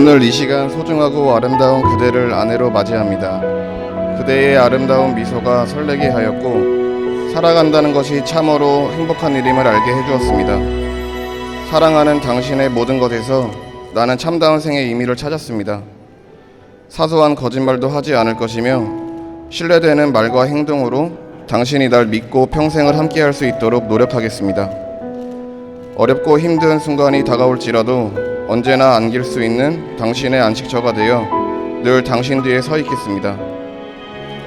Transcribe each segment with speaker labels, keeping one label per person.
Speaker 1: 오늘 이 시간 소중하고 아름다운 그대를 아내로 맞이합니다. 그대의 아름다운 미소가 설레게 하였고 살아간다는 것이 참으로 행복한 일임을 알게 해주었습니다. 사랑하는 당신의 모든 것에서 나는 참다운 생의 의미를 찾았습니다. 사소한 거짓말도 하지 않을 것이며 신뢰되는 말과 행동으로 당신이 날 믿고 평생을 함께할 수 있도록 노력하겠습니다. 어렵고 힘든 순간이 다가올지라도 언제나 안길 수 있는 당신의 안식처가 되어 늘 당신 뒤에 서 있겠습니다.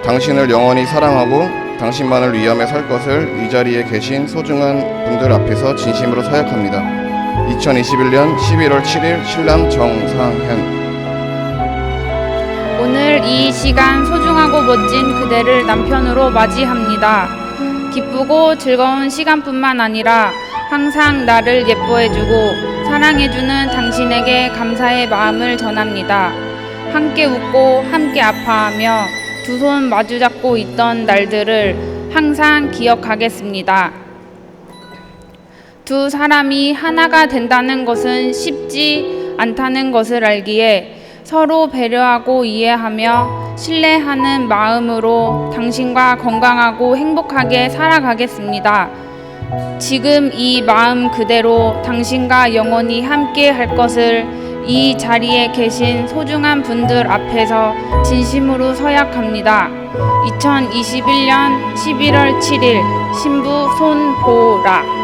Speaker 1: 당신을 영원히 사랑하고 당신만을 위함에 살 것을 이 자리에 계신 소중한 분들 앞에서 진심으로 서약합니다. 2021년 11월 7일 신랑 정상현
Speaker 2: 오늘 이 시간 소중하고 멋진 그대를 남편으로 맞이합니다. 기쁘고 즐거운 시간뿐만 아니라 항상 나를 예뻐해주고 사랑해주는 당신에게 감사의 마음을 전합니다. 함께 웃고 함께 아파하며 두 손 마주 잡고 있던 날들을 항상 기억하겠습니다. 두 사람이 하나가 된다는 것은 쉽지 않다는 것을 알기에 서로 배려하고 이해하며 신뢰하는 마음으로 당신과 건강하고 행복하게 살아가겠습니다. 지금 이 마음 그대로 당신과 영원히 함께 할 것을 이 자리에 계신 소중한 분들 앞에서 진심으로 서약합니다. 2021년 11월 7일 신부 손보라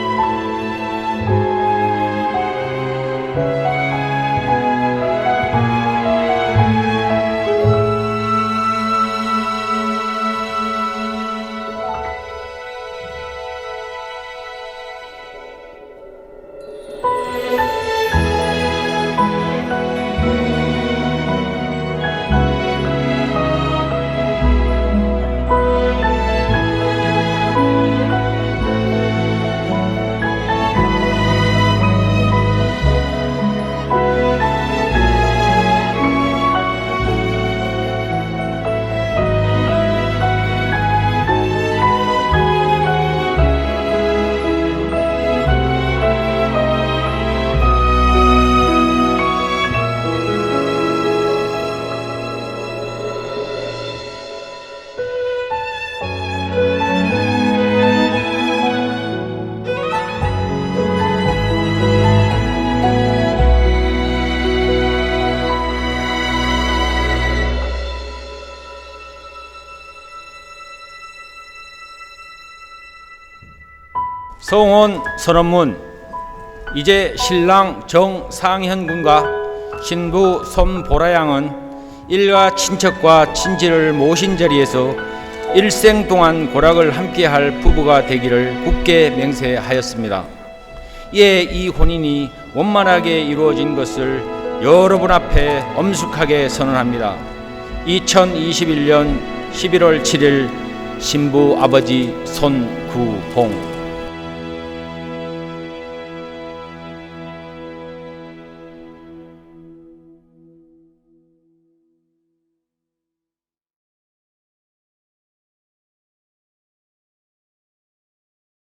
Speaker 3: 성원 선언문 이제 신랑 정상현 군과 신부 손보라 양은 일가 친척과 친지를 모신 자리에서 일생 동안 고락을 함께할 부부가 되기를 굳게 맹세하였습니다. 이에 이 혼인이 원만하게 이루어진 것을 여러분 앞에 엄숙하게 선언합니다. 2021년 11월 7일 신부 아버지 손구봉